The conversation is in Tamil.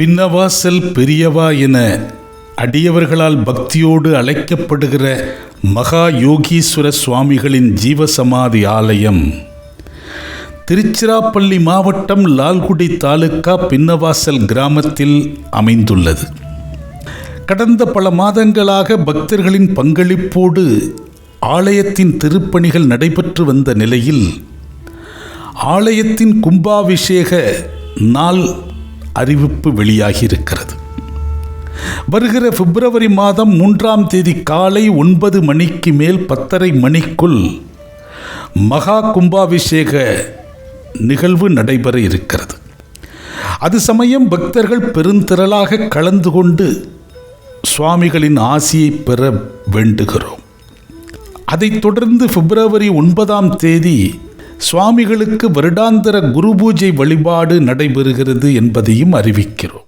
பின்னவாசல் பெரியவா என அடியவர்களால் பக்தியோடு அழைக்கப்படுகிற மகா யோகீஸ்வர சுவாமிகளின் ஜீவசமாதி ஆலயம். திருச்சிராப்பள்ளி மாவட்டம் லால்குடி தாலுக்கா பின்னவாசல் கிராமத்தில் அமைந்துள்ளது. கடந்த பல மாதங்களாக பக்தர்களின் பங்களிப்போடு ஆலயத்தின் திருப்பணிகள் நடைபெற்று வந்த நிலையில் ஆலயத்தின் கும்பாபிஷேக நாள் அறிவிப்பு வெளியாகியிருக்கிறது. வருகிற பிப்ரவரி மாதம் மூன்றாம் தேதி காலை ஒன்பது மணிக்கு மேல் பத்தரை மணிக்குள் மகா கும்பாபிஷேக நிகழ்வு நடைபெற இருக்கிறது. அது சமயம் பக்தர்கள் பெருந்திரளாக கலந்து கொண்டு சுவாமிகளின் ஆசியை பெற வேண்டுகிறோம். அதைத் தொடர்ந்து பிப்ரவரி ஒன்பதாம் தேதி சுவாமிகளுக்கு வருடாந்திர குரு பூஜை வழிபாடு நடைபெறுகிறது என்பதையும் அறிவிக்கிறோம்.